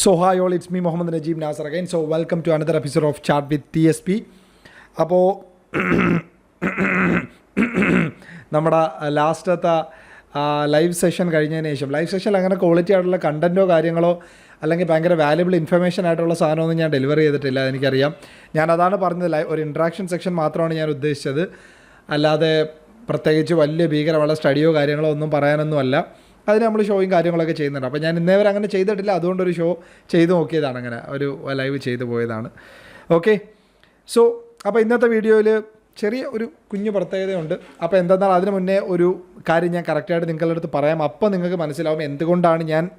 So it's me Muhammad Najeeb Nasar again so welcome to another to of episode with T S P അപ്പോൾ നമ്മുടെ ലാസ്റ്റത്തെ live session കഴിഞ്ഞതിന് ശേഷം live session അങ്ങനെ quality ആയിട്ടുള്ള കണ്ടന്റോ കാര്യങ്ങളോ അല്ലെങ്കിൽ ഭയങ്കര വാല്യബിൾ ഇൻഫർമേഷൻ ആയിട്ടുള്ള സാധനമൊന്നും ഞാൻ ഡെലിവറി ചെയ്തിട്ടില്ല എനിക്കറിയാം. ഞാൻ അതാണ് പറഞ്ഞത് ലൈവ് ഒരു ഇൻട്രാക്ഷൻ സെക്ഷൻ മാത്രമാണ് ഞാൻ ഉദ്ദേശിച്ചത്. അല്ലാതെ പ്രത്യേകിച്ച് വലിയ ഭീകരമുള്ള സ്റ്റഡിയോ കാര്യങ്ങളോ ഒന്നും പറയാനൊന്നുമല്ല. അതിന് നമ്മൾ ഷോയും കാര്യങ്ങളൊക്കെ ചെയ്യുന്നുണ്ട്. അപ്പോൾ ഞാൻ ഇന്നേ വരെ അങ്ങനെ ചെയ്തിട്ടില്ല. അതുകൊണ്ടൊരു ഷോ ചെയ്ത് നോക്കിയതാണ് അങ്ങനെ. ഒരു ലൈവ് ചെയ്തു പോയതാണ്. ഓക്കെ സോ അപ്പോൾ ഇന്നത്തെ വീഡിയോയിൽ ചെറിയ ഒരു കുഞ്ഞു പ്രത്യേകതയുണ്ട്. അപ്പോൾ എന്തെന്നാൽ അതിന് മുന്നേ ഒരു കാര്യം ഞാൻ കറക്റ്റായിട്ട് നിങ്ങളുടെ അടുത്ത് പറയാം. അപ്പോൾ നിങ്ങൾക്ക് മനസ്സിലാവും എന്തുകൊണ്ടാണ് ഞാൻ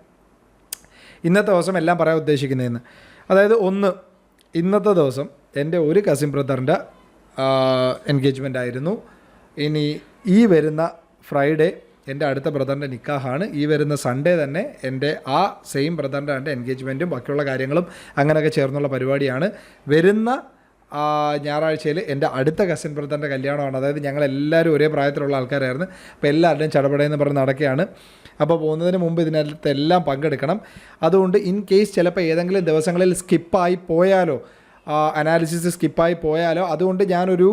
ഇന്നത്തെ ദിവസം എല്ലാം പറയാൻ ഉദ്ദേശിക്കുന്നതെന്ന്. അതായത് ഒന്ന് ഇന്നത്തെ ദിവസം എന്റെ ഒരു കസിൻ ബ്രദറിന്റെ എൻഗേജ്മെന്റ് ആയിരുന്നു. ഇനി ഈ വരുന്ന ഫ്രൈഡേ എന്റെ അടുത്ത ബ്രദറിന്റെ നിക്കാഹാണ്. ഈ വരുന്ന സൺഡേ തന്നെ എന്റെ ആ സെയിം ബ്രദറിന്റെ എന്റെ എൻഗേജ്മെന്റും ബാക്കിയുള്ള കാര്യങ്ങളും അങ്ങനെയൊക്കെ ചേർന്നുള്ള പരിപാടിയാണ്. വരുന്ന ഞായറാഴ്ചയിൽ എന്റെ അടുത്ത കസിൻ ബ്രദറിന്റെ കല്യാണമാണ്. അതായത് ഞങ്ങളെല്ലാവരും ഒരേ പ്രായത്തിലുള്ള ആൾക്കാരായിരുന്നു. അപ്പോൾ എല്ലാവരുടെയും ചടപടയെന്ന് പറഞ്ഞ് നടക്കുകയാണ്. അപ്പോൾ പോകുന്നതിന് മുമ്പ് ഇതിനകത്ത് എല്ലാം പങ്കെടുക്കണം. അതുകൊണ്ട് ഇൻ കേസ് ചിലപ്പോൾ ഏതെങ്കിലും ദിവസങ്ങളിൽ സ്കിപ്പായി പോയാലോ അനാലിസിസ് സ്കിപ്പായി പോയാലോ അതുകൊണ്ട് ഞാനൊരു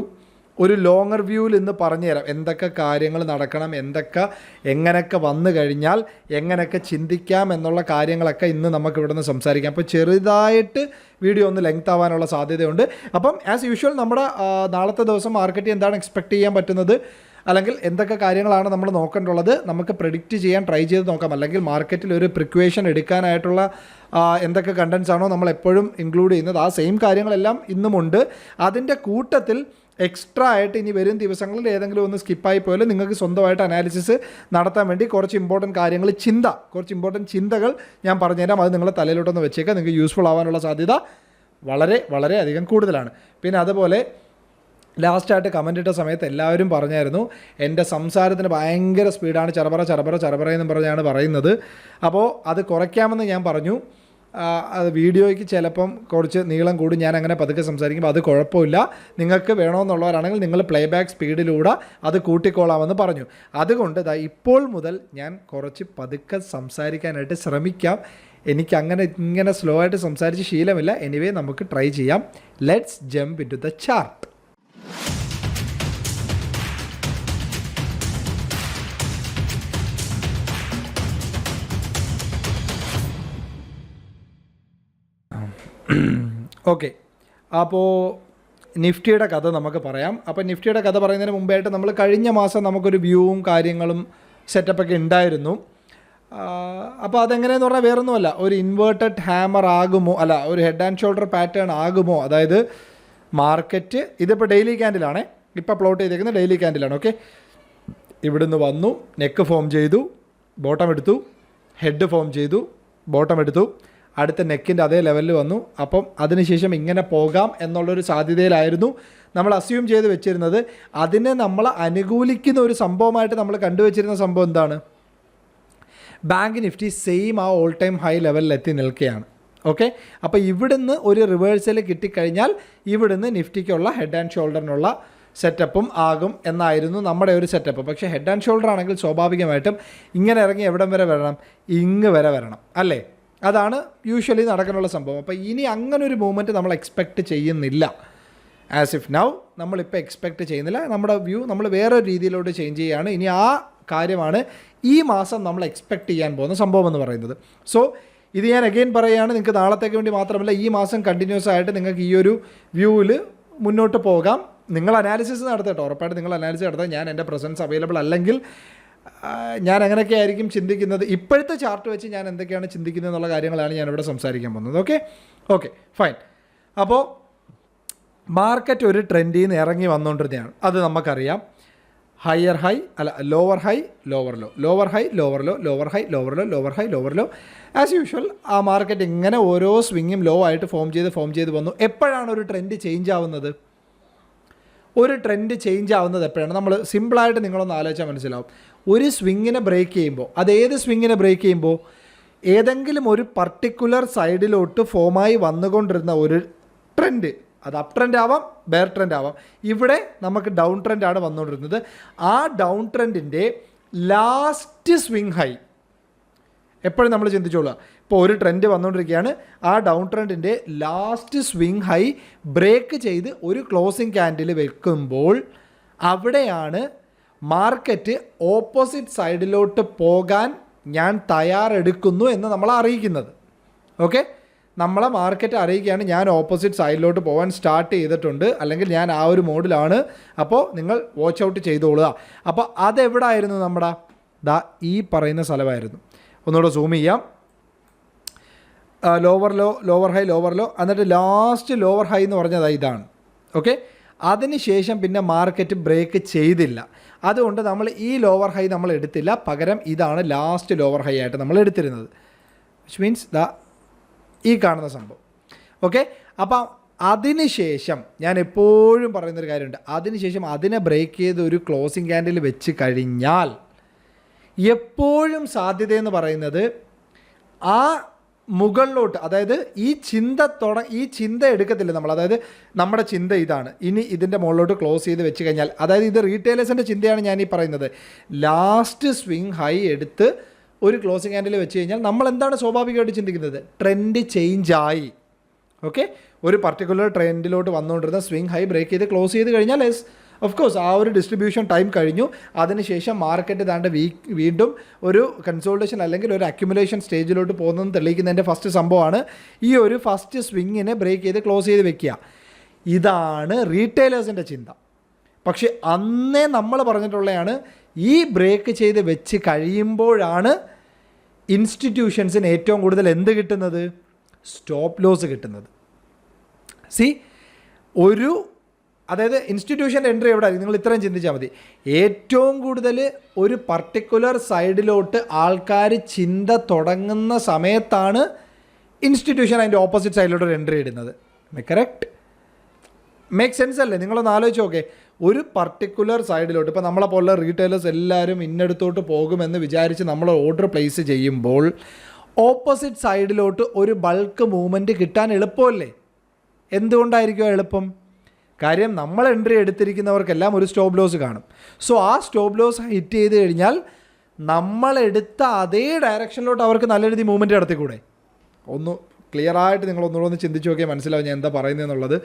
ഒരു ലോങ്ങർ വ്യൂവിൽ ഇന്ന് പറഞ്ഞുതരാം. എന്തൊക്കെ കാര്യങ്ങൾ നടക്കണം എന്തൊക്കെ എങ്ങനെയൊക്കെ വന്നു കഴിഞ്ഞാൽ എങ്ങനെയൊക്കെ ചിന്തിക്കാം എന്നുള്ള കാര്യങ്ങളൊക്കെ ഇന്ന് നമുക്ക് ഇവിടെ നിന്ന് സംസാരിക്കാം. അപ്പോൾ ചെറുതായിട്ട് വീഡിയോ ഒന്ന് ലെങ്ത് ആവാനുള്ള സാധ്യതയുണ്ട്. അപ്പം ആസ് യൂഷ്വൽ നമ്മുടെ നാളത്തെ ദിവസം മാർക്കറ്റ് എന്താണ് എക്സ്പെക്ട് ചെയ്യാൻ പറ്റുന്നത്? അല്ലെങ്കിൽ എന്തൊക്കെ കാര്യങ്ങളാണ് നമ്മൾ നോക്കേണ്ടുള്ളത് നമുക്ക് പ്രിഡിക്റ്റ് ചെയ്യാൻ ട്രൈ ചെയ്ത് നോക്കാം. അല്ലെങ്കിൽ മാർക്കറ്റിൽ ഒരു പ്രിക്വേഷൻ എടുക്കാനായിട്ടുള്ള എന്തൊക്കെ കണ്ടൻസ് ആണോ നമ്മൾ എപ്പോഴും ഇൻക്ലൂഡ് ചെയ്യുന്നത്. ആ സെയിം കാര്യങ്ങളെല്ലാം ഇന്നുമുണ്ട്. അതിന്റെ കൂട്ടത്തിൽ എക്സ്ട്രാ ആയിട്ട് ഇനി വരും ദിവസങ്ങളിൽ ഏതെങ്കിലും ഒന്ന് സ്കിപ്പായി പോയാലും നിങ്ങൾക്ക് സ്വന്തമായിട്ട് അനാലിസിസ് നടത്താൻ വേണ്ടി കുറച്ച് ഇമ്പോർട്ടന്റ് കാര്യങ്ങൾ ചിന്ത കുറച്ച് ഇമ്പോർട്ടന്റ് ചിന്തകൾ ഞാൻ പറഞ്ഞുതരാം. അത് നിങ്ങളുടെ തലയിലോട്ടൊന്ന് വെച്ചേക്കാം. നിങ്ങൾക്ക് യൂസ്ഫുൾ ആവാനുള്ള സാധ്യത വളരെ വളരെ അധികം കൂടുതലാണ്. പിന്നെ അതുപോലെ ലാസ്റ്റായിട്ട് കമന്റ് ഇട്ട സമയത്ത് എല്ലാവരും പറഞ്ഞായിരുന്നു എന്റെ സംസാരത്തിന് ഭയങ്കര സ്പീഡാണ് ചറപറ ചറപറ ചറപറ എന്ന് പറഞ്ഞാണ് പറയുന്നത്. അപ്പോൾ അത് കുറയ്ക്കാമെന്ന് ഞാൻ പറഞ്ഞു. അത് വീഡിയോയ്ക്ക് ചിലപ്പം കുറച്ച് നീളം കൂടും. ഞാൻ അങ്ങനെ പതുക്കെ സംസാരിക്കുമ്പോൾ അത് കുഴപ്പമില്ല. നിങ്ങൾക്ക് വേണമെന്നുള്ളവരാണെങ്കിൽ നിങ്ങൾ പ്ലേ ബാക്ക് സ്പീഡിലൂടെ അത് കൂട്ടിക്കോളാമെന്ന് പറഞ്ഞു. അതുകൊണ്ട് ഇപ്പോൾ മുതൽ ഞാൻ കുറച്ച് പതുക്കെ സംസാരിക്കാനായിട്ട് ശ്രമിക്കാം. എനിക്ക് അങ്ങനെ ഇങ്ങനെ സ്ലോ ആയിട്ട് സംസാരിച്ച് ശീലമില്ല. എനിവേ നമുക്ക് ട്രൈ ചെയ്യാം. Let's jump into the chart okay അപ്പോൾ നിഫ്റ്റിയുടെ കഥ നമുക്ക് പറയാം. അപ്പോൾ നിഫ്റ്റിയുടെ കഥ പറയുന്നതിന് മുമ്പായിട്ട് നമ്മൾ കഴിഞ്ഞ മാസം നമുക്കൊരു വ്യൂവും കാര്യങ്ങളും സെറ്റപ്പൊക്കെ ഉണ്ടായിരുന്നു. അപ്പോൾ അതെങ്ങനെയെന്ന് പറഞ്ഞാൽ വേറൊന്നുമല്ല. ഒരു ഇൻവേർട്ടഡ് ഹാമർ ആകുമോ അല്ല ഒരു ഹെഡ് ആൻഡ് ഷോൾഡർ പാറ്റേൺ ആകുമോ അതായത് മാർക്കറ്റ് ഇതിപ്പോൾ ഡെയിലി ക്യാൻഡിലാണേ ഇപ്പോൾ പ്ലോട്ട് ചെയ്തേക്കുന്നത് ഡെയിലി ക്യാൻഡിലാണ് ഓക്കെ ഇവിടുന്ന് വന്നു നെക്ക് ഫോം ചെയ്തു ബോട്ടം എടുത്തു ഹെഡ് ഫോം ചെയ്തു ബോട്ടം എടുത്തു. അടുത്ത നെക്കിന്റെ അതേ ലെവലിൽ വന്നു. അപ്പം അതിനുശേഷം ഇങ്ങനെ പോകാം എന്നുള്ളൊരു സാധ്യതയിലായിരുന്നു. നമ്മൾ അസ്യൂം ചെയ്ത് വെച്ചിരുന്നത് അതിനെ നമ്മൾ അനുകൂലിക്കുന്ന ഒരു സംഭവമായിട്ട് നമ്മൾ കണ്ടുവച്ചിരുന്ന സംഭവം എന്താണ്? ബാങ്ക് നിഫ്റ്റി സെയിം ആ ഓൾ ടൈം ഹൈ ലെവലിൽ എത്തി നിൽക്കുകയാണ്. ഓക്കെ അപ്പോൾ ഇവിടുന്ന് ഒരു റിവേഴ്സൽ കിട്ടിക്കഴിഞ്ഞാൽ ഇവിടുന്ന് നിഫ്റ്റിക്കുള്ള ഹെഡ് ആൻഡ് ഷോൾഡറിനുള്ള സെറ്റപ്പും ആകും എന്നായിരുന്നു നമ്മുടെ ഒരു സെറ്റപ്പ് പക്ഷേ ഹെഡ് ആൻഡ് ഷോൾഡർ ആണെങ്കിൽ സ്വാഭാവികമായിട്ടും ഇങ്ങനെ ഇറങ്ങി എവിടം വരെ വരണം? ഇങ്ങ് വരെ വരണം. അല്ലേ? അതാണ് യൂഷ്വലി നടക്കാനുള്ള സംഭവം. അപ്പോൾ ഇനി അങ്ങനെ ഒരു മൂവ്മെന്റ് നമ്മൾ എക്സ്പെക്റ്റ് ചെയ്യുന്നില്ല. ആസ് ഇഫ് നൗ നമ്മളിപ്പോൾ എക്സ്പെക്റ്റ് ചെയ്യുന്നില്ല. നമ്മുടെ വ്യൂ നമ്മൾ വേറെ രീതിയിലോട്ട് ചേഞ്ച് ചെയ്യുകയാണ് ഇനി ആ കാര്യമാണ് ഈ മാസം നമ്മൾ എക്സ്പെക്റ്റ് ചെയ്യാൻ പോകുന്ന സംഭവം എന്ന് പറയുന്നത്. സോ ഇത് ഞാൻ അഗെയിൻ പറയുകയാണ് നിങ്ങൾക്ക് നാളത്തേക്ക് വേണ്ടി മാത്രമല്ല ഈ മാസം കണ്ടിന്യൂസ് ആയിട്ട് നിങ്ങൾക്ക് ഈ ഒരു വ്യൂവിൽ മുന്നോട്ട് പോകാം. നിങ്ങൾ അനാലിസിസ് നടത്തട്ടോ. ഉറപ്പായിട്ട് നിങ്ങൾ അനാലിസിസ് നടത്താം. ഞാൻ എന്റെ പ്രസൻസ് അവൈലബിൾ അല്ലെങ്കിൽ ഞാൻ അങ്ങനെയൊക്കെ ആയിരിക്കും ചിന്തിക്കുന്നത്. ഇപ്പോഴത്തെ ചാർട്ട് വെച്ച് ഞാൻ എന്തൊക്കെയാണ് ചിന്തിക്കുന്നത് എന്നുള്ള കാര്യങ്ങളാണ് ഞാനിവിടെ സംസാരിക്കാൻ പോകുന്നത്. ഓക്കെ? Okay fine. അപ്പോൾ മാർക്കറ്റ് ഒരു ട്രെൻഡിൽ നിന്ന് ഇറങ്ങി വന്നുകൊണ്ടിരുന്നതാണ്. അത് നമുക്കറിയാം. ഹയർ ഹൈ അല്ല lower high lower low. Lower high lower low lower high lower low lower high lower low. As usual ആ മാർക്കറ്റ് ഇങ്ങനെ ഓരോ സ്വിങ്ങും ലോ ആയിട്ട് ഫോം ചെയ്ത് ഫോം ചെയ്ത് വന്നു. എപ്പോഴാണ് ഒരു ട്രെൻഡ് ചേഞ്ച് ആവുന്നത്? ഒരു ട്രെൻഡ് ചേഞ്ച് ആവുന്നത് എപ്പോഴാണ്? നമ്മൾ സിമ്പിളായിട്ട് നിങ്ങളൊന്ന് ആലോചിച്ചാൽ മനസ്സിലാവും. ഒരു സ്വിങ്ങിനെ ബ്രേക്ക് ചെയ്യുമ്പോൾ അത് ഏത് സ്വിങ്ങിനെ ബ്രേക്ക് ചെയ്യുമ്പോൾ ഏതെങ്കിലും ഒരു പർട്ടിക്കുലർ സൈഡിലോട്ട് ഫോമായി വന്നുകൊണ്ടിരുന്ന ഒരു ട്രെൻഡ് അത് അപ് ട്രെൻഡ് ആവാം ബെയർ ട്രെൻഡ് ആവാം. ഇവിടെ നമുക്ക് ഡൗൺ ട്രെൻഡ് ആണ് വന്നുകൊണ്ടിരുന്നത്. ആ ഡൗൺ ട്രെൻഡിന്റെ ലാസ്റ്റ് സ്വിങ് ഹൈ എപ്പോഴും നമ്മൾ ചിന്തിച്ചോളുക. ഇപ്പോൾ ഒരു ട്രെൻഡ് വന്നുകൊണ്ടിരിക്കുകയാണ്. ആ ഡൗൺ ട്രെൻഡിന്റെ ലാസ്റ്റ് സ്വിങ് ഹൈ ബ്രേക്ക് ചെയ്ത് ഒരു ക്ലോസിംഗ് ക്യാൻഡിൽ വെക്കുമ്പോൾ അവിടെയാണ് മാർക്കറ്റ് ഓപ്പോസിറ്റ് സൈഡിലോട്ട് പോകാൻ ഞാൻ തയ്യാറെടുക്കുന്നു എന്ന് നമ്മളെ അറിയിക്കുന്നത്. ഓക്കെ നമ്മളെ മാർക്കറ്റ് അറിയിക്കുകയാണ് ഞാൻ ഓപ്പോസിറ്റ് സൈഡിലോട്ട് പോകാൻ സ്റ്റാർട്ട് ചെയ്തിട്ടുണ്ട്. അല്ലെങ്കിൽ ഞാൻ ആ ഒരു മോഡിലാണ് അപ്പോൾ നിങ്ങൾ വാച്ച് ഔട്ട് ചെയ്തോളുക. അപ്പോൾ അതെവിടായിരുന്നു നമ്മുടെ? ദാ ഈ പറയുന്ന സ്ഥലമായിരുന്നു. ഒന്നുകൂടെ സൂം ചെയ്യാം. Lower low lower high lower low എന്നിട്ട് ലാസ്റ്റ് ലോവർ ഹൈ എന്ന് പറഞ്ഞത് ഇതാണ്. ഓക്കെ അതിനുശേഷം പിന്നെ മാർക്കറ്റ് ബ്രേക്ക് ചെയ്തില്ല. അതുകൊണ്ട് നമ്മൾ ഈ ലോവർ ഹൈ നമ്മൾ എടുത്തില്ല. പകരം ഇതാണ് ലാസ്റ്റ് ലോവർ ഹൈ ആയിട്ട് നമ്മൾ എടുത്തിരുന്നത്. വിച്ച് മീൻസ് ദ ഈ കാണുന്ന സംഭവം. ഓക്കെ അപ്പം അതിനുശേഷം ഞാൻ എപ്പോഴും പറയുന്നൊരു കാര്യമുണ്ട്. അതിനുശേഷം അതിനെ ബ്രേക്ക് ചെയ്ത് ഒരു ക്ലോസിംഗ് ക്യാൻഡിൽ വെച്ച് കഴിഞ്ഞാൽ എപ്പോഴും സാധ്യതയെന്ന് പറയുന്നത് ആ മുകളിലോട്ട് അതായത് ഈ ചിന്ത തുട ഈ ചിന്ത എടുക്കത്തില്ല നമ്മൾ. അതായത് നമ്മുടെ ചിന്ത ഇതാണ്. ഇനി ഇതിന്റെ മുകളിലോട്ട് ക്ലോസ് ചെയ്ത് വെച്ച് കഴിഞ്ഞാൽ അതായത് ഇത് റീറ്റെയിലേഴ്സിന്റെ ചിന്തയാണ് ഞാൻ ഈ പറയുന്നത്. ലാസ്റ്റ് സ്വിങ് ഹൈ എടുത്ത് ഒരു ക്ലോസിങ് ഹാൻഡിൽ വെച്ച് കഴിഞ്ഞാൽ നമ്മൾ എന്താണ് സ്വാഭാവികമായിട്ട് ചിന്തിക്കുന്നത്? ട്രെൻഡ് ചേഞ്ച് ആയി. ഓക്കെ ഒരു പർട്ടിക്കുലർ ട്രെൻഡിലോട്ട് വന്നുകൊണ്ടിരുന്ന സ്വിങ് ഹൈ ബ്രേക്ക് ചെയ്ത് ക്ലോസ് ചെയ്ത് കഴിഞ്ഞാൽ എസ് ഓഫ് കോഴ്സ് ആ ഒരു ഡിസ്ട്രിബ്യൂഷൻ ടൈം കഴിഞ്ഞു. അതിനുശേഷം മാർക്കറ്റ് താണ്ട് വീണ്ടും ഒരു കൺസോൾട്ടേഷൻ അല്ലെങ്കിൽ ഒരു അക്യുമുലേഷൻ സ്റ്റേജിലോട്ട് പോകുന്നതെന്ന് തെളിയിക്കുന്നതിന്റെ ഫസ്റ്റ് സംഭവമാണ്. ഈ ഒരു ഫസ്റ്റ് സ്വിങ്ങിനെ ബ്രേക്ക് ചെയ്ത് ക്ലോസ് ചെയ്ത് വെക്കുക. ഇതാണ് റീറ്റെയിലേഴ്സിന്റെ ചിന്ത. പക്ഷെ അന്നേ നമ്മൾ പറഞ്ഞിട്ടുള്ളതാണ് ഈ ബ്രേക്ക് ചെയ്ത് വെച്ച് കഴിയുമ്പോഴാണ് ഇൻസ്റ്റിറ്റ്യൂഷൻസിന് ഏറ്റവും കൂടുതൽ എന്ത് കിട്ടുന്നത്? സ്റ്റോപ്പ് ലോസ് കിട്ടുന്നത്. സി ഒരു അതായത് ഇൻസ്റ്റിറ്റ്യൂഷന്റെ എൻട്രി എവിടെ നിങ്ങൾ ഇത്രയും ചിന്തിച്ചാൽ മതി. ഏറ്റവും കൂടുതൽ ഒരു പർട്ടിക്കുലർ സൈഡിലോട്ട് ആൾക്കാർ ചിന്ത തുടങ്ങുന്ന സമയത്താണ് ഇൻസ്റ്റിറ്റ്യൂഷൻ അതിന്റെ ഓപ്പോസിറ്റ് സൈഡിലോട്ട് ഒരു എൻട്രി ഇടുന്നത്. കറക്റ്റ് മേക്ക് സെൻസ് അല്ലേ? നിങ്ങളൊന്ന് ആലോചിച്ച് നോക്കേ. ഒരു പർട്ടിക്കുലർ സൈഡിലോട്ട് ഇപ്പോൾ നമ്മളെ പോലുള്ള റീറ്റെയിലേഴ്സ് എല്ലാവരും ഇന്നടുത്തോട്ട് പോകുമെന്ന് വിചാരിച്ച് നമ്മൾ ഓർഡർ പ്ലേസ് ചെയ്യുമ്പോൾ ഓപ്പോസിറ്റ് സൈഡിലോട്ട് ഒരു ബൾക്ക് മൂവ്മെന്റ് കിട്ടാൻ എളുപ്പമല്ലേ? എന്തുകൊണ്ടായിരിക്കും എളുപ്പം? കാര്യം നമ്മൾ എൻട്രി എടുത്തിരിക്കുന്നവർക്കെല്ലാം ഒരു സ്റ്റോപ്പ് ലോസ് കാണും. സോ ആ സ്റ്റോപ്പ് ലോസ് ഹിറ്റ് ചെയ്ത് കഴിഞ്ഞാൽ നമ്മളെടുത്ത അതേ ഡയറക്ഷനിലോട്ട് അവർക്ക് നല്ല രീതി മൂവ്മെന്റ് നടത്തിക്കൂടെ? ഒന്ന് ക്ലിയർ ആയിട്ട് നിങ്ങൾ ഒന്നുകൂടെ ഒന്ന് ചിന്തിച്ച് നോക്കിയാൽ മനസ്സിലാവും ഞാൻ എന്താ പറയുന്നതെന്നുള്ളത്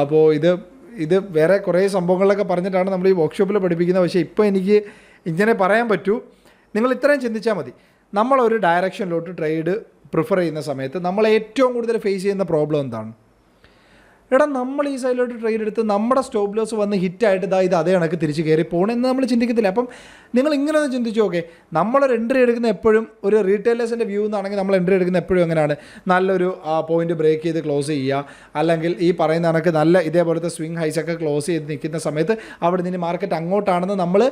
അപ്പോൾ ഇത് ഇത് വേറെ കുറേ സംഭവങ്ങളൊക്കെ പറഞ്ഞിട്ടാണ് നമ്മൾ ഈ വർക്ക്ഷോപ്പിൽ പഠിപ്പിക്കുന്നത്. പക്ഷേ ഇപ്പോൾ എനിക്ക് ഇങ്ങനെ പറയാൻ പറ്റൂ. നിങ്ങൾ ഇത്രയും ചിന്തിച്ചാൽ മതി. നമ്മളൊരു ഡയറക്ഷനിലോട്ട് ട്രേഡ് പ്രിഫർ ചെയ്യുന്ന സമയത്ത് നമ്മൾ ഏറ്റവും കൂടുതൽ ഫേസ് ചെയ്യുന്ന പ്രോബ്ലം എന്താണ്? എടാ നമ്മൾ ഈ സൈഡിലോട്ട് ട്രേഡ് എടുത്ത് നമ്മുടെ സ്റ്റോപ്പ് ലോസ് വന്ന് ഹിറ്റായിട്ട് ഇതാ ഇത് അതേ കണക്ക് തിരിച്ച് കയറി പോകണമെന്ന് നമ്മൾ ചിന്തിക്കത്തില്ല. അപ്പം നിങ്ങൾ ഇങ്ങനെ ഒന്ന് ചിന്തിച്ചു നോക്കേ. നമ്മളൊരു എൻട്രി എടുക്കുന്ന എപ്പോഴും ഒരു റീറ്റെയിലേഴ്സിന്റെ വ്യൂ എന്നാണെങ്കിൽ നമ്മൾ എൻട്രി എടുക്കുന്ന എപ്പോഴും എങ്ങനെയാണ്? നല്ലൊരു പോയിന്റ് ബ്രേക്ക് ചെയ്ത് ക്ലോസ് ചെയ്യുക. അല്ലെങ്കിൽ ഈ പറയുന്ന കണക്ക് നല്ല ഇതേപോലത്തെ സ്വിങ് ഹൈസ് ഒക്കെ ക്ലോസ് ചെയ്ത് നിൽക്കുന്ന സമയത്ത് അവിടെ നിന്ന് മാർക്കറ്റ് അങ്ങോട്ടാണെന്ന് നമ്മൾ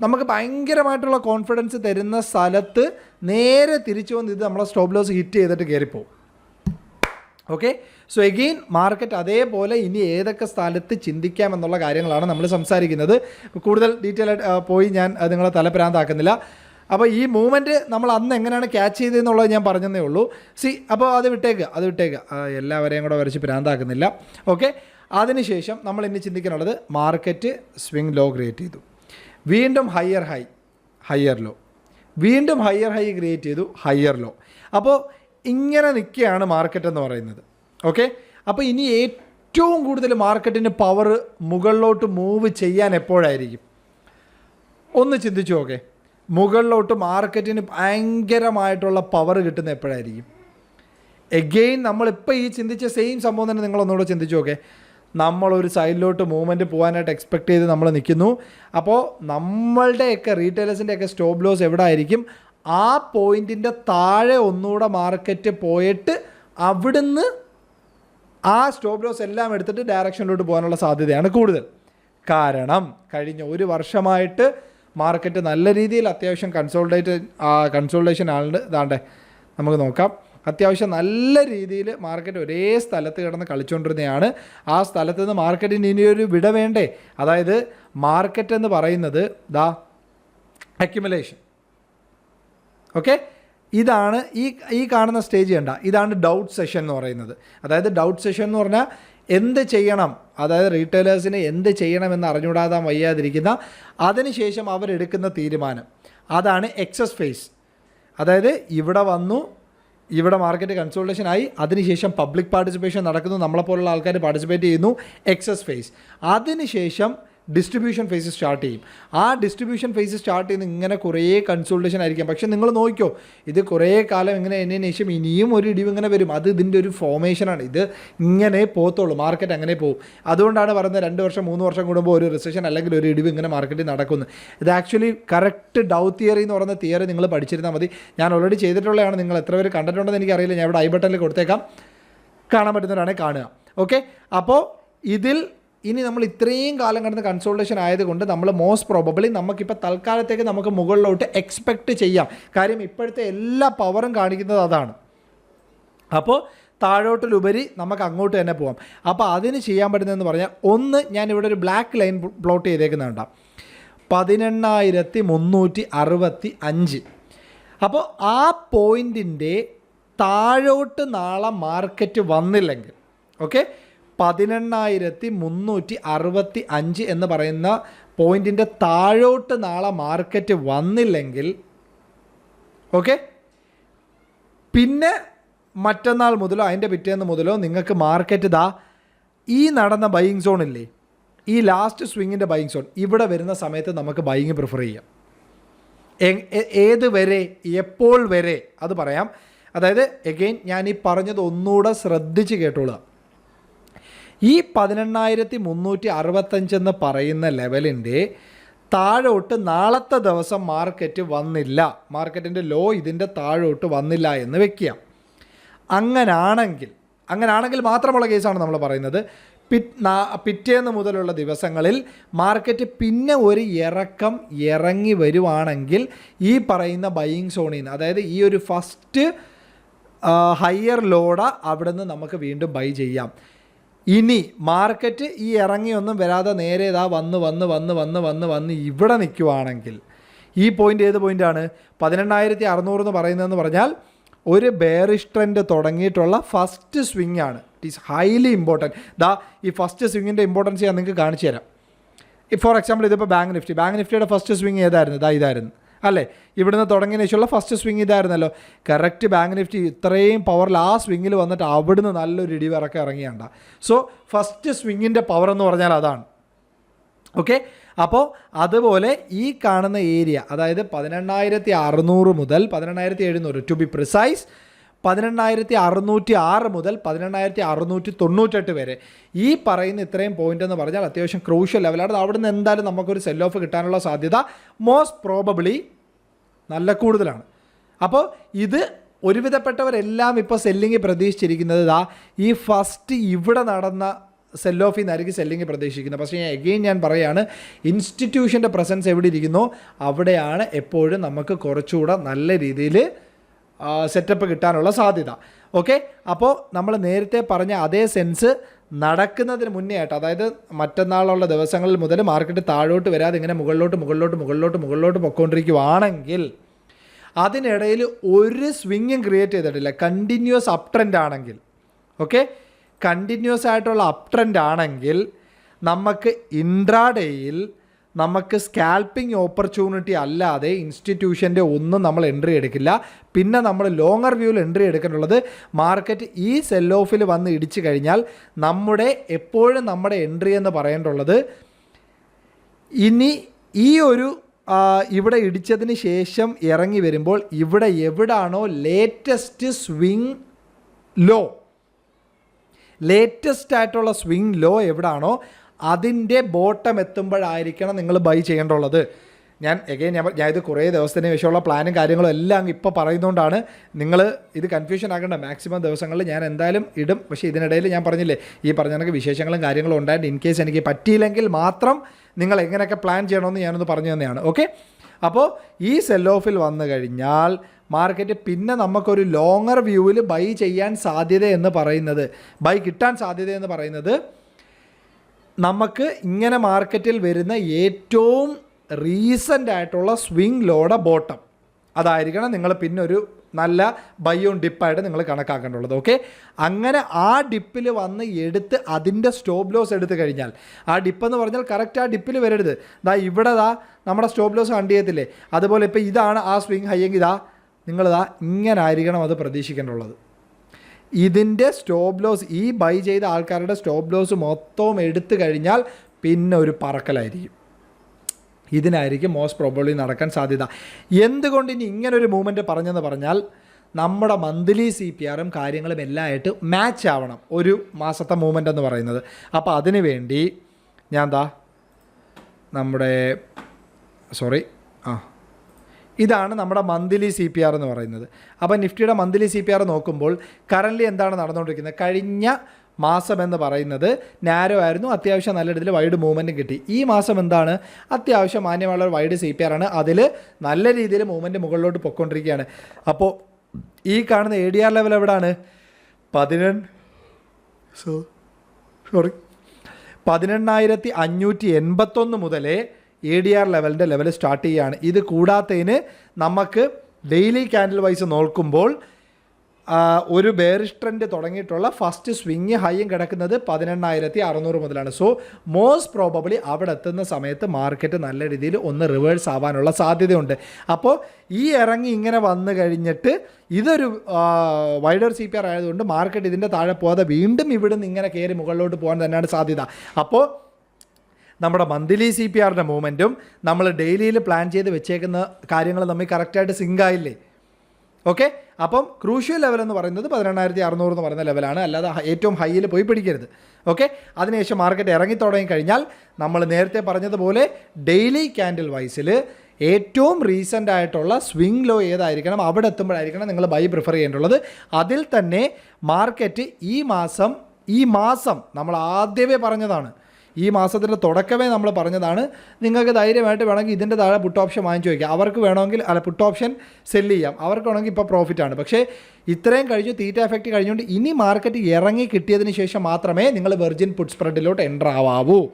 നമുക്ക് ഭയങ്കരമായിട്ടുള്ള കോൺഫിഡൻസ് തരുന്ന സ്ഥലത്ത് നേരെ തിരിച്ചു വന്ന് ഇത് നമ്മളെ സ്റ്റോപ്പ് ലോസ് ഹിറ്റ് ചെയ്തിട്ട് കയറിപ്പോവും ഓക്കെ സോ എഗെയിൻ മാർക്കറ്റ് അതേപോലെ ഇനി ഏതൊക്കെ സ്ഥലത്ത് ചിന്തിക്കാം എന്നുള്ള കാര്യങ്ങളാണ് നമ്മൾ സംസാരിക്കുന്നത്. കൂടുതൽ ഡീറ്റെയിൽ ആയിട്ട് പോയി ഞാൻ നിങ്ങളെ തലപ്രാന്താക്കുന്നില്ല അപ്പോൾ ഈ മൂവ്മെന്റ് നമ്മൾ അന്ന് എങ്ങനെയാണ് ക്യാച്ച് ചെയ്തതെന്നുള്ളത് ഞാൻ പറഞ്ഞതേ ഉള്ളൂ. സി അപ്പോൾ അത് വിട്ടേക്ക് അത് വിട്ടേക്ക്. ആ, എല്ലാവരെയും കൂടെ വരച്ച് പ്രാന്താക്കുന്നില്ല. ഓക്കെ അതിനുശേഷം നമ്മൾ ഇനി ചിന്തിക്കാനുള്ളത് മാർക്കറ്റ് സ്വിംഗ് ലോ ക്രിയേറ്റ് ചെയ്തു. വീണ്ടും ഹയർ ഹൈ ഹയർ ലോ വീണ്ടും ഹയർ ഹൈ ക്രിയേറ്റ് ചെയ്തു ഹയർ ലോ അപ്പോൾ ഇങ്ങനെ നിൽക്കുകയാണ് മാർക്കറ്റ് എന്ന് പറയുന്നത്. ഓക്കെ അപ്പോൾ ഇനി ഏറ്റവും കൂടുതൽ മാർക്കറ്റിന് പവർ മുകളിലോട്ട് മൂവ് ചെയ്യാൻ എപ്പോഴായിരിക്കും? ഒന്ന് ചിന്തിച്ചു നോക്കെ. മുകളിലോട്ട് മാർക്കറ്റിന് ഭയങ്കരമായിട്ടുള്ള പവർ കിട്ടുന്ന എപ്പോഴായിരിക്കും? എഗെയിൻ നമ്മളിപ്പോൾ ഈ ചിന്തിച്ച സെയിം സംഭവം തന്നെ നിങ്ങളൊന്നുകൂടെ ചിന്തിച്ചു നോക്കെ. നമ്മളൊരു സൈഡിലോട്ട് മൂവ്മെന്റ് പോകാനായിട്ട് എക്സ്പെക്ട് ചെയ്ത് നമ്മൾ നിൽക്കുന്നു. അപ്പോൾ നമ്മളുടെയൊക്കെ റീറ്റെയിലേഴ്സിന്റെയൊക്കെ സ്റ്റോപ്പ് ലോസ് എവിടെ ആയിരിക്കും ആ പോയിന്റിന്റെ താഴെ ഒന്നുകൂടെ മാർക്കറ്റ് പോയിട്ട് അവിടുന്ന് ആ സ്റ്റോപ്പ് ലോസ് എല്ലാം എടുത്തിട്ട് ഡയറക്ഷനിലോട്ട് പോകാനുള്ള സാധ്യതയാണ് കൂടുതൽ. കാരണം കഴിഞ്ഞ ഒരു വർഷമായിട്ട് മാർക്കറ്റ് നല്ല രീതിയിൽ അത്യാവശ്യം കൺസോൾട്ടേറ്റ് കൺസോൾട്ടേഷൻ ആണ് ഇതാണ്ടേ. നമുക്ക് നോക്കാം. അത്യാവശ്യം നല്ല രീതിയിൽ മാർക്കറ്റ് ഒരേ സ്ഥലത്ത് കിടന്ന് കളിച്ചുകൊണ്ടിരുന്നതാണ് ആ സ്ഥലത്ത് നിന്ന് മാർക്കറ്റിന് ഇനിയൊരു വിട വേണ്ടേ? അതായത് മാർക്കറ്റ് എന്ന് പറയുന്നത് ദാ അക്യുമുലേഷൻ ഓക്കെ ഇതാണ് ഈ ഈ കാണുന്ന സ്റ്റേജ് കണ്ട. ഇതാണ് ഡൗട്ട് സെഷൻ എന്ന് പറയുന്നത്. അതായത് ഡൗട്ട് സെഷൻ എന്ന് പറഞ്ഞാൽ എന്ത് ചെയ്യണം? അതായത് റീറ്റെയിലേഴ്സിന് എന്ത് ചെയ്യണമെന്ന് അറിഞ്ഞുകൂടാതെ വയ്യാതിരിക്കുന്ന അതിനുശേഷം അവരെടുക്കുന്ന തീരുമാനം. അതാണ് എക്സസ് ഫേസ് അതായത് ഇവിടെ വന്നു ഇവിടെ മാർക്കറ്റ് കൺസോൾട്ടേഷൻ ആയി അതിനുശേഷം പബ്ലിക് പാർട്ടിസിപ്പേഷൻ നടക്കുന്നു നമ്മളെപ്പോലുള്ള ആൾക്കാർ പാർട്ടിസിപ്പേറ്റ് ചെയ്യുന്നു എക്സസ് ഫേസ് അതിനുശേഷം ഡിസ്ട്രിബ്യൂഷൻ ഫേസ് സ്റ്റാർട്ട് ചെയ്യും. ആ ഡിസ്ട്രിബ്യൂഷൻ ഫേസ് സ്റ്റാർട്ട് ചെയ്യുന്ന ഇങ്ങനെ കുറേ കൺസൾട്ടേഷൻ ആയിരിക്കാം. പക്ഷേ നിങ്ങൾ നോക്കിയോ ഇത് കുറേ കാലം ഇങ്ങനെ എന്നതിന് ശേഷം ഇനിയും ഒരു ഇടിവ് ഇങ്ങനെ വരും. അത് ഇതിന്റെ ഒരു ഫോമേഷനാണ് ഇത് ഇങ്ങനെ പോത്തുള്ളൂ മാർക്കറ്റ് അങ്ങനെ പോകും. അതുകൊണ്ടാണ് പറയുന്നത് രണ്ട് വർഷം മൂന്ന് വർഷം കൂടുമ്പോൾ ഒരു റിസഷൻ അല്ലെങ്കിൽ ഒരു ഇടിവ് ഇങ്ങനെ മാർക്കറ്റിൽ നടക്കുന്നു. ഇത് ആക്ച്വലി കറക്റ്റ് ഡൗ തിയറി എന്ന് പറയുന്ന തിയറി നിങ്ങൾ പഠിച്ചിരുന്നാൽ മതി. ഞാൻ ഓൾറെഡി ചെയ്തിട്ടുള്ളതാണ്. നിങ്ങൾ എത്ര പേര് കണ്ടിട്ടുണ്ടെന്ന് എനിക്കറിയില്ല. ഞാൻ ഇവിടെ ഐ ബട്ടണിൽ കൊടുത്തേക്കാം. കാണാൻ പറ്റുന്നവരാണെങ്കിൽ കാണുക. ഓക്കെ അപ്പോൾ ഇതിൽ ഇനി നമ്മൾ ഇത്രയും കാലം കിടന്ന് കൺസോൾട്ടേഷൻ ആയതുകൊണ്ട് നമ്മൾ മോസ്റ്റ് പ്രോബബിളി നമുക്കിപ്പോൾ തൽക്കാലത്തേക്ക് നമുക്ക് മുകളിലോട്ട് എക്സ്പെക്റ്റ് ചെയ്യാം. കാര്യം ഇപ്പോഴത്തെ എല്ലാ പവറും കാണിക്കുന്നത് അതാണ്. അപ്പോൾ താഴോട്ടിലുപരി നമുക്ക് അങ്ങോട്ട് തന്നെ പോവാം. അപ്പോൾ അതിന് ചെയ്യാൻ പറ്റുന്നതെന്ന് പറഞ്ഞാൽ ഒന്ന് ഞാൻ ഇവിടെ ഒരു ബ്ലാക്ക് ലൈൻ പ്ലോട്ട് ചെയ്തേക്കുന്നുണ്ട് പതിനെണ്ണായിരത്തി മുന്നൂറ്റി അറുപത്തി അഞ്ച് അപ്പോൾ ആ പോയിന്റിന്റെ താഴോട്ട് നാളെ മാർക്കറ്റ് വന്നില്ലെങ്കിൽ ഓക്കെ പതിനെണ്ണായിരത്തി മുന്നൂറ്റി അറുപത്തി അഞ്ച് എന്ന് പറയുന്ന പോയിന്റിന്റെ താഴോട്ട് നാളെ മാർക്കറ്റ് വന്നില്ലെങ്കിൽ ഓക്കെ? പിന്നെ മറ്റന്നാൾ മുതലോ അതിന്റെ പിറ്റേന്ന് മുതലോ നിങ്ങൾക്ക് മാർക്കറ്റ് ഇതാ ഈ നടന്ന ബൈയിങ് സോൺ ഇല്ലേ? ഈ ലാസ്റ്റ് സ്വിങ്ങിന്റെ ബൈയിങ് സോൺ ഇവിടെ വരുന്ന സമയത്ത് നമുക്ക് ബൈയിങ് പ്രിഫർ ചെയ്യാം. ഏത് വരെ എപ്പോൾ വരെ അത് പറയാം. അതായത് എഗെയിൻ ഞാൻ ഈ പറഞ്ഞത് ഒന്നുകൂടെ ശ്രദ്ധിച്ച് കേട്ടോളുക. ഈ പതിനെണ്ണായിരത്തി മുന്നൂറ്റി അറുപത്തഞ്ചെന്ന് പറയുന്ന ലെവലിന്റെ താഴോട്ട് നാളത്തെ ദിവസം മാർക്കറ്റ് വന്നില്ല. മാർക്കറ്റിന്റെ ലോ ഇതിന്റെ താഴോട്ട് വന്നില്ല എന്ന് വെക്കുക. അങ്ങനാണെങ്കിൽ അങ്ങനാണെങ്കിൽ മാത്രമുള്ള കേസാണ് നമ്മൾ പറയുന്നത്. പിറ്റേന്ന് മുതലുള്ള ദിവസങ്ങളിൽ മാർക്കറ്റ് പിന്നെ ഒരു ഇറക്കം ഇറങ്ങി വരുവാണെങ്കിൽ ഈ പറയുന്ന ബൈയിങ് സോണിൽ നിന്ന് അതായത് ഈ ഒരു ഫസ്റ്റ് ഹയർ ലോഡ അവിടെ നിന്ന് നമുക്ക് വീണ്ടും ബൈ ചെയ്യാം. ഇനി മാർക്കറ്റ് ഈ ഇറങ്ങിയൊന്നും വരാതെ നേരെ ഇതാ വന്ന് വന്ന് വന്ന് വന്ന് വന്ന് വന്ന് ഇവിടെ നിൽക്കുവാണെങ്കിൽ ഈ പോയിന്റ് ഏത് പോയിന്റാണ് പതിനെണ്ണായിരത്തി അറുന്നൂറ് എന്ന് പറയുന്നതെന്ന് പറഞ്ഞാൽ ഒരു ബെയറിഷ് ട്രെൻഡ് തുടങ്ങിയിട്ടുള്ള ഫസ്റ്റ് സ്വിങ് ആണ്. ഇറ്റ് ഈസ് ഹൈലി ഇമ്പോർട്ടന്റ് ദാ ഈ ഫസ്റ്റ് സ്വിങ്ങിന്റെ ഇമ്പോർട്ടൻസ് ഞാൻ നിങ്ങൾക്ക് കാണിച്ചു തരാം. ഫോർ എക്സാമ്പിൾ ഇതിപ്പോൾ ബാങ്ക് നിഫ്റ്റി ബാങ്ക് നിഫ്റ്റിയുടെ ഫസ്റ്റ് സ്വിങ് ഏതായിരുന്നു? ഇതാ ഇതായിരുന്നു. അല്ലേ? ഇവിടുന്ന് തുടങ്ങിയ ശേഷമുള്ള ഫസ്റ്റ് സ്വിങ് ഇതായിരുന്നല്ലോ. കറക്റ്റ് ബാങ്ക് നിഫ്റ്റി ഇത്രയും പവറിൽ ആ സ്വിങ്ങിൽ വന്നിട്ട് അവിടുന്ന് നല്ലൊരു ഇടിവിറക്കം ഇറങ്ങിയണ്ട. സോ ഫസ്റ്റ് സ്വിങ്ങിന്റെ പവർ എന്ന് പറഞ്ഞാൽ അതാണ്. ഓക്കെ അപ്പോൾ അതുപോലെ ഈ കാണുന്ന ഏരിയ അതായത് പതിനെണ്ണായിരത്തി അറുന്നൂറ് മുതൽ പതിനെണ്ണായിരത്തി എഴുന്നൂറ് ടു ബി പ്രിസൈസ് പതിനെണ്ണായിരത്തി അറുന്നൂറ്റി ആറ് മുതൽ പതിനെണ്ണായിരത്തി അറുന്നൂറ്റി തൊണ്ണൂറ്റെട്ട് വരെ. ഈ പറയുന്ന ഇത്രയും പോയിന്റ് എന്ന് പറഞ്ഞാൽ അത്യാവശ്യം ക്രൂഷ്യൽ ലെവലാണ് അവിടെ നിന്ന് എന്തായാലും നമുക്കൊരു സെൽ ഓഫ് കിട്ടാനുള്ള സാധ്യത മോസ്റ്റ് പ്രോബബിളി നല്ല കൂടുതലാണ്. അപ്പോൾ ഇത് ഒരുവിധപ്പെട്ടവരെല്ലാം ഇപ്പോൾ സെല്ലിങ് പ്രതീക്ഷിച്ചിരിക്കുന്നത് ഇതാ ഈ ഫസ്റ്റ് ഇവിടെ നടന്ന സെൽ ഓഫിൽ നിന്നായിരിക്കും സെല്ലിങ് പ്രതീക്ഷിക്കുന്നത്. പക്ഷേ ഞാൻ എഗെയിൻ ഞാൻ പറയുകയാണ് ഇൻസ്റ്റിറ്റ്യൂഷന്റെ പ്രസൻസ് എവിടെ ഇരിക്കുന്നു? അവിടെയാണ് എപ്പോഴും നമുക്ക് കുറച്ചുകൂടെ നല്ല രീതിയിൽ സെറ്റപ്പ് കിട്ടാനുള്ള സാധ്യത. ഓക്കെ അപ്പോൾ നമ്മൾ നേരത്തെ പറഞ്ഞ അതേ സെൻസ് നടക്കുന്നതിന് മുന്നേ ആയിട്ട് അതായത് മറ്റന്നാളുള്ള ദിവസങ്ങളിൽ മുതൽ മാർക്കറ്റ് താഴോട്ട് വരാതെ ഇങ്ങനെ മുകളിലോട്ട് മുകളിലോട്ട് മുകളിലോട്ട് മുകളിലോട്ട് പൊയ്ക്കൊണ്ടിരിക്കുവാണെങ്കിൽ അതിനിടയിൽ ഒരു സ്വിങ്ങും ക്രിയേറ്റ് ചെയ്തിട്ടില്ല. കണ്ടിന്യൂസ് അപ് ട്രെൻഡ് ആണെങ്കിൽ. ഓക്കെ കണ്ടിന്യൂസ് ആയിട്ടുള്ള അപ് ട്രെൻഡ് ആണെങ്കിൽ നമുക്ക് ഇൻട്രാഡേയിൽ നമുക്ക് സ്കാൽപ്പിംഗ് ഓപ്പർച്യൂണിറ്റി അല്ലാതെ ഇൻസ്റ്റിറ്റ്യൂഷന്റെ ഒന്നും നമ്മൾ എൻട്രി എടുക്കില്ല. പിന്നെ നമ്മൾ ലോങ്ങർ വ്യൂവിൽ എൻട്രി എടുക്കാനുള്ളത് മാർക്കറ്റ് ഈ സെൽ ഓഫിൽ വന്ന് ഇടിച്ചു കഴിഞ്ഞാൽ നമ്മുടെ എപ്പോഴും നമ്മുടെ എൻട്രി എന്ന് പറയേണ്ടുള്ളത് ഇനി ഈ ഒരു ഇവിടെ ഇടിച്ചതിന് ശേഷം ഇറങ്ങി വരുമ്പോൾ ഇവിടെ എവിടാണോ ലേറ്റസ്റ്റ് സ്വിങ് ലോ ലേറ്റസ്റ്റ് ആയിട്ടുള്ള സ്വിങ് ലോ എവിടാണോ അതിന്റെ ബോട്ടം എത്തുമ്പോഴായിരിക്കണം നിങ്ങൾ ബൈ ചെയ്യേണ്ടുള്ളത് ഞാൻ എഗെയിൻ ഞാൻ ഞാൻ ഇത് കുറേ ദിവസത്തിന് ശേഷമുള്ള പ്ലാനും കാര്യങ്ങളും എല്ലാം ഇപ്പോൾ പറയുന്നതുകൊണ്ടാണ് നിങ്ങൾ ഇത് കൺഫ്യൂഷൻ ആക്കേണ്ട. മാക്സിമം ദിവസങ്ങളിൽ ഞാൻ എന്തായാലും ഇടും. പക്ഷേ ഇതിനിടയിൽ ഞാൻ പറഞ്ഞില്ലേ ഈ പറഞ്ഞ കണക്ക് വിശേഷങ്ങളും കാര്യങ്ങളും ഉണ്ടായിട്ട് ഇൻ കേസ് എനിക്ക് പറ്റിയില്ലെങ്കിൽ മാത്രം നിങ്ങൾ എങ്ങനെയൊക്കെ പ്ലാൻ ചെയ്യണമെന്ന് ഞാനൊന്ന് പറഞ്ഞു തന്നെയാണ്. ഓക്കെ അപ്പോൾ ഈ സെൽ ഓഫിൽ വന്നു കഴിഞ്ഞാൽ മാർക്കറ്റ് പിന്നെ നമുക്കൊരു ലോങ്ങർ വ്യൂവിൽ ബൈ ചെയ്യാൻ സാധ്യത എന്ന് പറയുന്നത് ബൈ കിട്ടാൻ സാധ്യത എന്ന് പറയുന്നത് നമുക്ക് ഇങ്ങനെ മാർക്കറ്റിൽ വരുന്ന ഏറ്റവും റീസെന്റ് ആയിട്ടുള്ള സ്വിംഗ് ലോഡ് ബോട്ടം അതായിരിക്കണം നിങ്ങൾ പിന്നെ ഒരു നല്ല ബയോൺ ഡിപ്പായിട്ട് നിങ്ങൾ കണക്കാക്കേണ്ടുള്ളത് ഓക്കെ അങ്ങനെ ആ ഡിപ്പിൽ വന്ന് എടുത്ത് അതിന്റെ സ്റ്റോപ്പ് ലോസ് എടുത്തു കഴിഞ്ഞാൽ ആ ഡിപ്പ് എന്ന് പറഞ്ഞാൽ കറക്റ്റ് ആ ഡിപ്പിൽ വരരുത്. ദാ ഇവിടെ ദാ നമ്മുടെ സ്റ്റോപ്പ് ലോസ് കണ്ടു ചെയ്യത്തില്ലേ അതുപോലെ ഇപ്പോൾ ഇതാണ് ആ ഹൈ എങ്കിൽ ഇതാ നിങ്ങളിതാ ഇങ്ങനെ ആയിരിക്കണം അത് പ്രതീക്ഷിക്കേണ്ടുള്ളത് ഇതിന്റെ സ്റ്റോപ്പ് ലോസ് ഈ ബൈ ചെയ്ത ആൾക്കാരുടെ സ്റ്റോപ്പ് ലോസ് മൊത്തവും എടുത്തു കഴിഞ്ഞാൽ പിന്നെ ഒരു പറക്കലായിരിക്കും. ഇതിനായിരിക്കും മോസ്റ്റ് പ്രോബബ്ലി നടക്കാൻ സാധ്യത. എന്തുകൊണ്ട് ഇനി ഇങ്ങനൊരു മൂവ്മെന്റ് പറഞ്ഞെന്ന് പറഞ്ഞാൽ നമ്മുടെ മന്ത്ലി സി പി ആറും കാര്യങ്ങളും എല്ലാം ആയിട്ട് മാച്ച് ആവണം ഒരു മാസത്തെ മൂവ്മെന്റ് എന്ന് പറയുന്നത്. അപ്പോൾ അതിന് വേണ്ടി ഞാൻ എന്താ നമ്മുടെ സോറി ആ. ഇതാണ് നമ്മുടെ മന്ത്ലി സി പി ആർ എന്ന് പറയുന്നത്. അപ്പോൾ നിഫ്റ്റിയുടെ മന്ത്ലി സി പി ആർ നോക്കുമ്പോൾ കറന്റ് എന്താണ് നടന്നുകൊണ്ടിരിക്കുന്നത്? കഴിഞ്ഞ മാസം എന്ന് പറയുന്നത് നാരോ ആയിരുന്നു. അത്യാവശ്യം നല്ല രീതിയിൽ വൈഡ് മൂവ്മെന്റും കിട്ടി. ഈ മാസം എന്താണ്? അത്യാവശ്യം മാന്യമുള്ള ഒരു വൈഡ് സി പി ആർ ആണ്. അതിൽ നല്ല രീതിയിൽ മൂവ്മെന്റ് മുകളിലോട്ട് പൊയ്ക്കൊണ്ടിരിക്കുകയാണ്. അപ്പോൾ ഈ കാണുന്ന എ ഡി ആർ ലെവൽ എവിടെയാണ് പതിനെട്ട് സോ സോറി പതിനെണ്ണായിരത്തി അഞ്ഞൂറ്റി എൺപത്തൊന്ന് മുതലേ എ ഡി ആർ ലെവലിന്റെ ലെവൽ സ്റ്റാർട്ട് ചെയ്യുകയാണ് ഇത് കൂടാത്തതിന് നമുക്ക് ഡെയിലി ക്യാൻഡിൽ വൈസ് നോക്കുമ്പോൾ ഒരു ബെയറിഷ് ട്രെൻഡ് തുടങ്ങിയിട്ടുള്ള ഫസ്റ്റ് സ്വിങ് ഹൈയും കിടക്കുന്നത് പതിനെണ്ണായിരത്തി അറുന്നൂറ് മുതലാണ്. സോ മോസ്റ്റ് പ്രോബബിളി അവിടെ എത്തുന്ന സമയത്ത് മാർക്കറ്റ് നല്ല രീതിയിൽ ഒന്ന് റിവേഴ്സ് ആവാനുള്ള സാധ്യതയുണ്ട്. അപ്പോൾ ഈ ഇറങ്ങി ഇങ്ങനെ വന്നു കഴിഞ്ഞിട്ട് ഇതൊരു വൈഡർ സി പി ആർ ആയതുകൊണ്ട് മാർക്കറ്റ് ഇതിന്റെ താഴെ പോകാതെ വീണ്ടും ഇവിടുന്ന് ഇങ്ങനെ കയറി മുകളിലോട്ട് പോകാൻ തന്നെയാണ് സാധ്യത. അപ്പോൾ നമ്മുടെ മന്ത്ലി സി പി ആറിന്റെ മൂവ്മെന്റും നമ്മൾ ഡെയിലിയിൽ പ്ലാൻ ചെയ്ത് വെച്ചേക്കുന്ന കാര്യങ്ങൾ നമ്മൾ കറക്റ്റായിട്ട് സിങ്ക് ആയില്ലേ? ഓക്കെ? അപ്പം ക്രൂഷ്യൽ ലെവൽ എന്ന് പറയുന്നത് പതിനെണ്ണായിരത്തി അറുന്നൂറ് എന്ന് പറയുന്ന ലെവലാണ് അല്ലാതെ ഏറ്റവും ഹൈയിൽ പോയി പിടിക്കരുത്. ഓക്കെ? അതിനുശേഷം മാർക്കറ്റ് ഇറങ്ങി തുടങ്ങി കഴിഞ്ഞാൽ നമ്മൾ നേരത്തെ പറഞ്ഞതുപോലെ ഡെയിലി ക്യാൻഡിൽ വൈസിൽ ഏറ്റവും റീസെന്റ് ആയിട്ടുള്ള സ്വിംഗ് ലോ ഏതായിരിക്കണം? അവിടെ എത്തുമ്പോഴായിരിക്കണം നിങ്ങൾ ബൈ പ്രിഫർ ചെയ്യേണ്ടുള്ളത് അതിൽ തന്നെ മാർക്കറ്റ് ഈ മാസം ഈ മാസം നമ്മൾ ആദ്യമേ പറഞ്ഞതാണ്. ഈ മാസത്തിന്റെ തുടക്കമേ നമ്മൾ പറഞ്ഞതാണ്. നിങ്ങൾക്ക് ധൈര്യമായിട്ട് വേണമെങ്കിൽ ഇതിന്റെ താഴെ പുട്ട് ഓപ്ഷൻ വാങ്ങിച്ചു വയ്ക്കാം. അവർക്ക് വേണമെങ്കിൽ അല്ല പുട്ട് ഓപ്ഷൻ സെല്ല് ചെയ്യാം. അവർക്ക് വേണമെങ്കിൽ ഇപ്പോൾ പ്രോഫിറ്റ് ആണ്. പക്ഷേ ഇത്രയും കഴിഞ്ഞു തീറ്റ എഫക്റ്റ് കഴിഞ്ഞുകൊണ്ട് ഇനി മാർക്കറ്റ് ഇറങ്ങി കിട്ടിയതിന് ശേഷം മാത്രമേ നിങ്ങൾ വെർജിൻ പുട്ട് സ്പ്രെഡിലോട്ട് എന്റർ ആവാവൂ.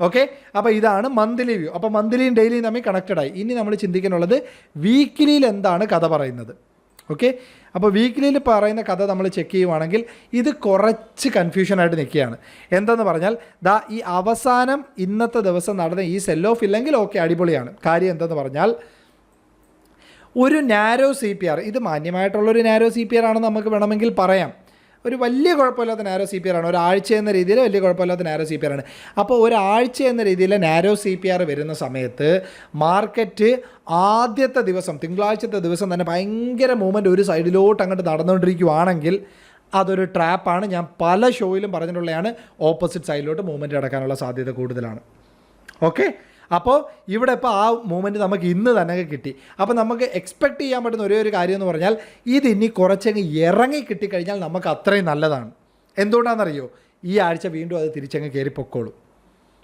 ഓക്കെ അപ്പോൾ ഇതാണ് മന്ത്ലി വ്യൂ അപ്പോൾ മന്ത്ലിയും ഡെയിലിയും തമ്മിൽ കണക്റ്റഡായി ഇനി നമ്മൾ ചിന്തിക്കാനുള്ളത് വീക്കിലിയിൽ എന്താണ് കഥ പറയുന്നത്? ഓക്കെ? അപ്പോൾ വീക്കിലിയിൽ പറയുന്ന കഥ നമ്മൾ ചെക്ക് ചെയ്യുവാണെങ്കിൽ ഇത് കുറച്ച് കൺഫ്യൂഷനായിട്ട് നിൽക്കുകയാണ്. എന്തെന്ന് പറഞ്ഞാൽ ദാ ഈ അവസാനം ഇന്നത്തെ ദിവസം നടന്ന ഈ സെൽ ഓഫ് ഇല്ലെങ്കിൽ ഓക്കെ അടിപൊളിയാണ്. കാര്യം എന്തെന്ന് പറഞ്ഞാൽ ഒരു നാരോ സി പി ആർ ഇത് മാന്യമായിട്ടുള്ളൊരു നാരോ സി പി ആർ ആണെന്ന് നമുക്ക് വേണമെങ്കിൽ പറയാം. ഒരു വലിയ കുഴപ്പമില്ലാത്ത നാരോ സി പി ആർ ആണ്. ഒരാഴ്ച എന്ന രീതിയിൽ വലിയ കുഴപ്പമില്ലാത്ത നാരോ സി പി ആർ ആണ്. അപ്പോൾ ഒരാഴ്ച എന്ന രീതിയിൽ നാരോ സി പി ആർ വരുന്ന സമയത്ത് മാർക്കറ്റ് ആദ്യത്തെ ദിവസം തിങ്കളാഴ്ചത്തെ ദിവസം തന്നെ ഭയങ്കര മൂവ്മെന്റ് ഒരു സൈഡിലോട്ട് അങ്ങോട്ട് നടന്നുകൊണ്ടിരിക്കുവാണെങ്കിൽ അതൊരു ട്രാപ്പാണ് ഞാൻ പല ഷോയിലും പറഞ്ഞിട്ടുള്ളതാണ് ഓപ്പോസിറ്റ് സൈഡിലോട്ട് മൂവ്മെന്റ് നടക്കാനുള്ള സാധ്യത കൂടുതലാണ്. ഓക്കെ അപ്പോൾ ഇവിടെ ഇപ്പോൾ ആ മൂമെന്റ് നമുക്ക് ഇന്ന് തന്നെ കിട്ടി. അപ്പോൾ നമുക്ക് എക്സ്പെക്റ്റ് ചെയ്യാൻ പറ്റുന്ന ഒരേ ഒരു കാര്യം എന്ന് പറഞ്ഞാൽ ഇത് ഇനി കുറച്ചങ്ങ് ഇറങ്ങി കിട്ടിക്കഴിഞ്ഞാൽ നമുക്ക് അത്രയും നല്ലതാണ്. എന്തുകൊണ്ടാണെന്നറിയോ? ഈ ആഴ്ച വീണ്ടും അത് തിരിച്ചങ്ങ് കയറി പൊക്കോളും.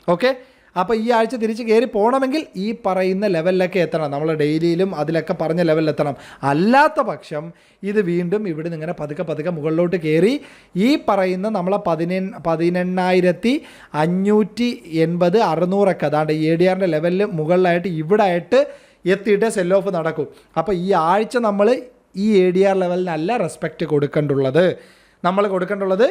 ഓക്കെ അപ്പോൾ ഈ ആഴ്ച തിരിച്ച് കയറി പോകണമെങ്കിൽ ഈ പറയുന്ന ലെവലിലൊക്കെ എത്തണം. നമ്മൾ ഡെയിലിയിലും അതിലൊക്കെ പറഞ്ഞ ലെവലിലെത്തണം. അല്ലാത്ത പക്ഷം ഇത് വീണ്ടും ഇവിടെ നിന്ന് ഇങ്ങനെ പതുക്കെ പതുക്കെ മുകളിലോട്ട് കയറി ഈ പറയുന്ന നമ്മളെ പതിനെ പതിനെണ്ണായിരത്തി അഞ്ഞൂറ്റി എൺപത് അറുന്നൂറൊക്കെ അതാണ്ട് എ ഡി ആറിന്റെ ലെവലിൽ മുകളിലായിട്ട് ഇവിടെ ആയിട്ട് എത്തിയിട്ട് സെൽ ഓഫ് നടക്കും. അപ്പോൾ ഈ ആഴ്ച നമ്മൾ ഈ എ ഡി ആർ ലെവലിനല്ല റെസ്പെക്റ്റ് കൊടുക്കേണ്ടുള്ളത്. നമ്മൾ കൊടുക്കേണ്ടുള്ളത്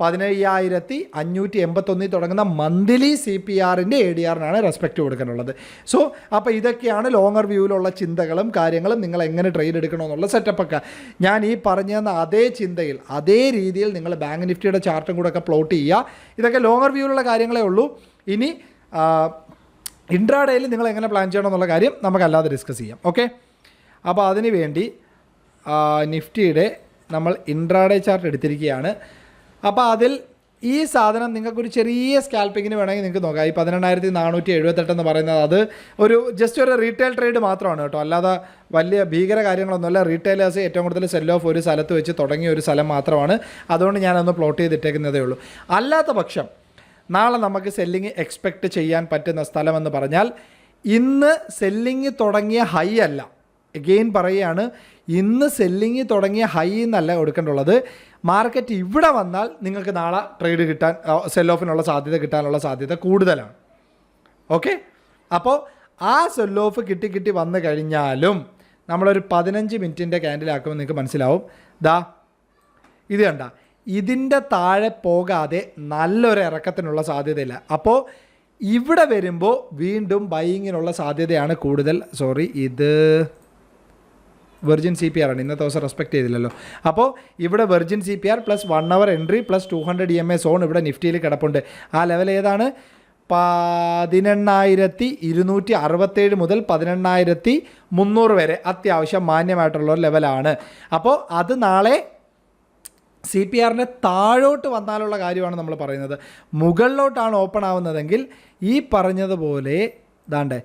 പതിനയ്യായിരത്തി അഞ്ഞൂറ്റി എൺപത്തൊന്നിൽ തുടങ്ങുന്ന മന്ത്ലി സി പി ആറിന്റെ എ ഡി ആറിനാണ് റെസ്പെക്റ്റ് കൊടുക്കാനുള്ളത്. സോ അപ്പോൾ ഇതൊക്കെയാണ് ലോങ്ങർ വ്യൂവിലുള്ള ചിന്തകളും കാര്യങ്ങളും നിങ്ങൾ എങ്ങനെ ട്രേഡ് എടുക്കണമെന്നുള്ള സെറ്റപ്പൊക്കെ ഞാൻ ഈ പറഞ്ഞു തന്ന അതേ ചിന്തയിൽ അതേ രീതിയിൽ നിങ്ങൾ ബാങ്ക് നിഫ്റ്റിയുടെ ചാർട്ടും കൂടെ ഒക്കെ പ്ലോട്ട് ചെയ്യുക. ഇതൊക്കെ ലോങ്ങർ വ്യൂവിലുള്ള കാര്യങ്ങളേ ഉള്ളൂ. ഇനി ഇൻട്രാഡേയിൽ നിങ്ങൾ എങ്ങനെ പ്ലാൻ ചെയ്യണം എന്നുള്ള കാര്യം നമുക്കല്ലാതെ ഡിസ്കസ് ചെയ്യാം. ഓക്കെ അപ്പോൾ അതിന് വേണ്ടി നിഫ്റ്റിയുടെ നമ്മൾ ഇൻട്രാഡേ ചാർട്ട് എടുത്തിരിക്കുകയാണ്. അപ്പോൾ അതിൽ ഈ സാധനം നിങ്ങൾക്കൊരു ചെറിയ സ്കാൽപ്പിങ്ങിന് വേണമെങ്കിൽ നിങ്ങൾക്ക് നോക്കാം. ഈ പതിനെണ്ണായിരത്തി നാനൂറ്റി എഴുപത്തെട്ട് എന്ന് പറയുന്നത് അത് ഒരു ജസ്റ്റ് ഒരു റീറ്റെയിൽ ട്രേഡ് മാത്രമാണ് കേട്ടോ. അല്ലാതെ വലിയ ഭീകര കാര്യങ്ങളൊന്നുമല്ല. റീറ്റെയിലേഴ്സ് ഏറ്റവും കൂടുതൽ സെൽ ഓഫ് ഒരു സ്ഥലത്ത് വെച്ച് തുടങ്ങിയ ഒരു സ്ഥലം മാത്രമാണ്. അതുകൊണ്ട് ഞാനൊന്ന് പ്ലോട്ട് ചെയ്തിട്ടേക്കുന്നതേ ഉള്ളൂ. അല്ലാത്ത പക്ഷം നാളെ നമുക്ക് സെല്ലിങ് എക്സ്പെക്റ്റ് ചെയ്യാൻ പറ്റുന്ന സ്ഥലമെന്ന് പറഞ്ഞാൽ ഇന്ന് സെല്ലിങ് തുടങ്ങിയ ഹൈ അല്ല. എഗെയിൻ പറയുകയാണ് ഇന്ന് സെല്ലിങ് തുടങ്ങിയ ഹൈ എന്നല്ല കൊടുക്കേണ്ടുള്ളത് മാർക്കറ്റ് ഇവിടെ വന്നാൽ നിങ്ങൾക്ക് നാളെ ട്രേഡ് കിട്ടാൻ സെൽ ഓഫിനുള്ള സാധ്യത കിട്ടാനുള്ള സാധ്യത കൂടുതലാണ്. ഓക്കെ അപ്പോൾ ആ സെൽ ഓഫ് കിട്ടി കിട്ടി വന്നു കഴിഞ്ഞാലും നമ്മളൊരു പതിനഞ്ച് മിനിറ്റിന്റെ ക്യാൻഡിലാക്കുമ്പോൾ നിങ്ങൾക്ക് മനസ്സിലാവും. ദാ ഇത് കണ്ട ഇതിന്റെ താഴെ പോകാതെ നല്ലൊരു ഇറക്കത്തിനുള്ള സാധ്യതയില്ല. അപ്പോൾ ഇവിടെ വരുമ്പോൾ വീണ്ടും ബൈയിങ്ങിനുള്ള സാധ്യതയാണ് കൂടുതൽ. സോറി ഇത് വെർജിൻ സി പി ആർ ആണ്. ഇന്നത്തെ ദിവസം റെസ്പെക്ട് ചെയ്തില്ലല്ലോ. അപ്പോൾ ഇവിടെ virgin C P R plus one hour entry plus two hundred E M A zone ഇവിടെ നിഫ്റ്റിയിൽ കിടപ്പുണ്ട്. ആ ലെവൽ ഏതാണ്? പതിനെണ്ണായിരത്തി ഇരുന്നൂറ്റി അറുപത്തേഴ് മുതൽ പതിനെണ്ണായിരത്തി മുന്നൂറ് വരെ അത്യാവശ്യം മാന്യമായിട്ടുള്ള ഒരു ലെവലാണ് അപ്പോൾ അത് നാളെ സി പി ആറിന്റെ താഴോട്ട് വന്നാലുള്ള കാര്യമാണ് നമ്മൾ പറയുന്നത്. മുകളിലോട്ടാണ് ഓപ്പൺ ആവുന്നതെങ്കിൽ ഈ പറഞ്ഞതുപോലെ ദാണ്ടേ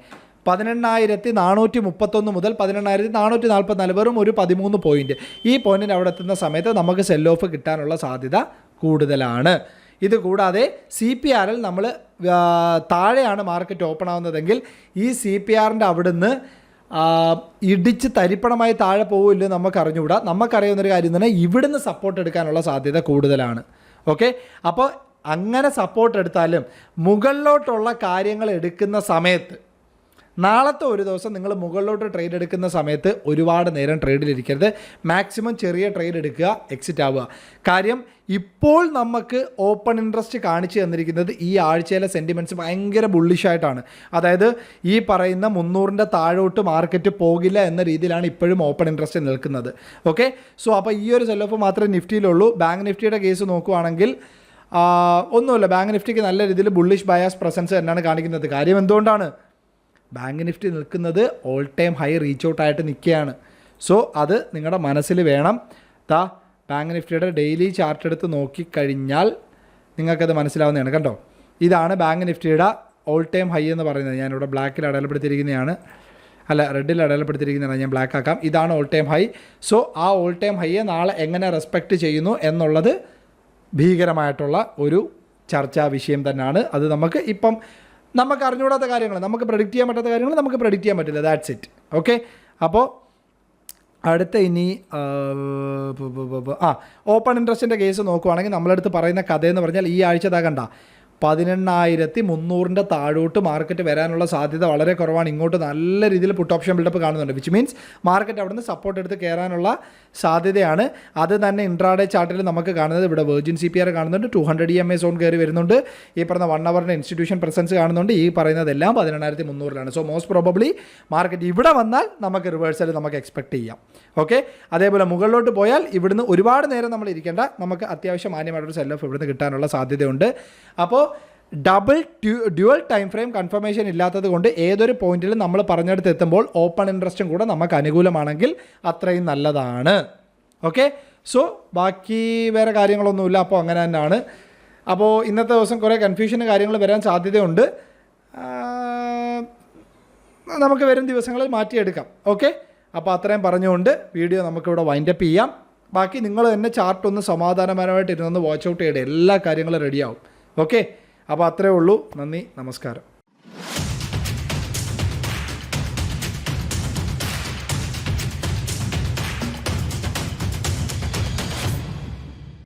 പതിനെണ്ണായിരത്തി നാനൂറ്റി മുപ്പത്തൊന്ന് മുതൽ പതിനെണ്ണായിരത്തി നാനൂറ്റി നാൽപ്പത്തിനാല് വെറും ഒരു പതിമൂന്ന് പോയിന്റ് ഈ പോയിന്റിന് അവിടെ എത്തുന്ന സമയത്ത് നമുക്ക് സെൽ ഓഫ് കിട്ടാനുള്ള സാധ്യത കൂടുതലാണ്. ഇത് കൂടാതെ സി പി ആറിൽ നമ്മൾ താഴെയാണ് മാർക്കറ്റ് ഓപ്പൺ ആവുന്നതെങ്കിൽ ഈ സി പി ആറിന്റെ അവിടുന്ന് ഇടിച്ച് തരിപ്പണമായി താഴെ പോവില്ല നമുക്ക് അറിഞ്ഞുകൂടാ. നമുക്കറിയാവുന്നൊരു കാര്യം തന്നെ ഇവിടുന്ന് സപ്പോർട്ട് എടുക്കാനുള്ള സാധ്യത കൂടുതലാണ്. ഓക്കെ അപ്പോൾ അങ്ങനെ സപ്പോർട്ട് എടുത്താലും മുകളിലോട്ടുള്ള കാര്യങ്ങൾ എടുക്കുന്ന സമയത്ത് നാളത്തെ ഒരു ദിവസം നിങ്ങൾ മുകളിലോട്ട് ട്രേഡ് എടുക്കുന്ന സമയത്ത് ഒരുപാട് നേരം ട്രേഡിലിരിക്കരുത് മാക്സിമം ചെറിയ ട്രേഡ് എടുക്കുക എക്സിറ്റ് ആവുക. കാര്യം ഇപ്പോൾ നമുക്ക് ഓപ്പൺ ഇൻട്രസ്റ്റ് കാണിച്ചു തന്നിരിക്കുന്നത് ഈ ആഴ്ചയിലെ സെന്റിമെന്റ്സ് ഭയങ്കര ബുള്ളിഷായിട്ടാണ് അതായത് ഈ പറയുന്ന മുന്നൂറിന്റെ താഴോട്ട് മാർക്കറ്റ് പോകില്ല എന്ന രീതിയിലാണ് ഇപ്പോഴും ഓപ്പൺ ഇൻട്രസ്റ്റ് നിൽക്കുന്നത്. ഓക്കെ സോ അപ്പോൾ ഈ ഒരു സെല്ലോഫ് മാത്രമേ നിഫ്റ്റിയിലുള്ളൂ. ബാങ്ക് നിഫ്റ്റിയുടെ കേസ് നോക്കുവാണെങ്കിൽ ഒന്നുമില്ല. ബാങ്ക് നിഫ്റ്റിക്ക് നല്ല രീതിയിൽ ബുള്ളിഷ് ബയാസ് പ്രസൻസ് തന്നെയാണ് കാണിക്കുന്നത്. കാര്യം എന്തുകൊണ്ടാണ്? ബാങ്ക് നിഫ്റ്റി നിൽക്കുന്നത് all time high reach out ആയിട്ട് നിൽക്കുകയാണ്. സോ അത് നിങ്ങളുടെ മനസ്സിൽ വേണം. താ ബാങ്ക് നിഫ്റ്റിയുടെ ഡെയിലി ചാർട്ട് എടുത്ത് നോക്കിക്കഴിഞ്ഞാൽ നിങ്ങൾക്കത് മനസ്സിലാവുന്നതാണ് കണ്ടോ? ഇതാണ് ബാങ്ക് നിഫ്റ്റിയുടെ ഓൾ ടൈം ഹൈ എന്ന് പറയുന്നത്. ഞാനിവിടെ ബ്ലാക്കിൽ അടയാളപ്പെടുത്തിയിരിക്കുന്നതാണ്. അല്ല റെഡിൽ അടയാളപ്പെടുത്തിയിരിക്കുന്നതാണ്. ഞാൻ ബ്ലാക്ക് ആക്കാം. ഇതാണ് ഓൾ ടൈം ഹൈ സോ ആ ഓൾ ടൈം ഹൈയെ നാളെ എങ്ങനെ റെസ്പെക്റ്റ് ചെയ്യുന്നു എന്നുള്ളത് ഭീകരമായിട്ടുള്ള ഒരു ചർച്ചാ വിഷയം തന്നെയാണ്. അത് നമുക്ക് ഇപ്പം നമുക്ക് അറിഞ്ഞുകൂടാത്ത കാര്യങ്ങൾ നമുക്ക് പ്രഡിക്റ്റ് ചെയ്യാൻ പറ്റാത്ത കാര്യങ്ങൾ നമുക്ക് പ്രഡിക്റ്റ് ചെയ്യാൻ പറ്റില്ല. ദാറ്റ്സ് ഇറ്റ് ഓക്കെ അപ്പോൾ അടുത്ത ഇനി ആ, ഓപ്പൺ ഇൻട്രസ്റ്റിന്റെ കേസ് നോക്കുവാണെങ്കിൽ നമ്മളടുത്ത് പറയുന്ന കഥയെന്ന് പറഞ്ഞാൽ ഈ ആഴ്ച കണ്ട. പതിനെണ്ണായിരത്തി മുന്നൂറിന്റെ താഴോട്ട് മാർക്കറ്റ് വരാനുള്ള സാധ്യത വളരെ കുറവാണ്. ഇങ്ങോട്ട് നല്ല രീതിയിൽ പുട്ട് ഓപ്ഷൻ ബിൽഡപ്പ് കാണുന്നുണ്ട് വിച്ച് മീൻസ് മാർക്കറ്റ് അവിടുന്ന് സപ്പോർട്ട് എടുത്ത് കയറാനുള്ള സാധ്യതയാണ്. അത് തന്നെ ഇൻട്രാഡേ ചാർട്ടിൽ നമുക്ക് കാണുന്നത്. ഇവിടെ വെർജിൻ സി പി ആർ കാണുന്നുണ്ട് two hundred E M A zone കയറി വരുന്നുണ്ട്. ഈ പറഞ്ഞ വൺ അവറിന്റെ ഇൻസ്റ്റിറ്റ്യൂഷൻ പ്രസൻസ് കാണുന്നുണ്ട്. ഈ പറയുന്നതെല്ലാം പതിനെണ്ണായിരത്തി മുന്നൂറിലാണ് സോ മോസ്റ്റ് പ്രോബബ്ലി മാർക്കറ്റ് ഇവിടെ വന്നാൽ നമുക്ക് റിവേഴ്സൽ നമുക്ക് എക്സ്പെക്ട് ചെയ്യാം. ഓക്കെ അതേപോലെ മുകളിലോട്ട് പോയാൽ ഇവിടുന്ന് ഒരുപാട് നേരം നമ്മൾ ഇരിക്കേണ്ട. നമുക്ക് അത്യാവശ്യം മാന്യമായിട്ടൊരു ഓഫ് ഇവിടുന്ന് കിട്ടാനുള്ള സാധ്യതയുണ്ട്. അപ്പോൾ double dual time frame confirmation ഇല്ലാത്തത് കൊണ്ട് ഏതൊരു പോയിന്റിലും നമ്മൾ പറഞ്ഞെടുത്ത് എത്തുമ്പോൾ ഓപ്പൺ ഇൻട്രസ്റ്റും കൂടെ നമുക്ക് അനുകൂലമാണെങ്കിൽ അത്രയും നല്ലതാണ്. ഓക്കെ സോ ബാക്കി വേറെ കാര്യങ്ങളൊന്നുമില്ല. അപ്പോൾ അങ്ങനെ തന്നെയാണ്. അപ്പോൾ ഇന്നത്തെ ദിവസം കുറേ കൺഫ്യൂഷനും കാര്യങ്ങൾ വരാൻ സാധ്യതയുണ്ട്. നമുക്ക് വരും ദിവസങ്ങളിൽ മാറ്റിയെടുക്കാം. ഓക്കെ അപ്പോൾ അത്രയും പറഞ്ഞുകൊണ്ട് വീഡിയോ നമുക്കിവിടെ വൈൻഡപ്പ് ചെയ്യാം. ബാക്കി നിങ്ങൾ തന്നെ ചാർട്ടൊന്ന് സമാധാനപരമായിട്ട് ഇരുന്നൊന്ന് വാച്ച് ഔട്ട് ചെയ്യട്ടെ എല്ലാ കാര്യങ്ങളും റെഡിയാവും ഓക്കെ അപ്പോൾ അത്രേ ഉള്ളൂ. നന്ദി നമസ്കാരം.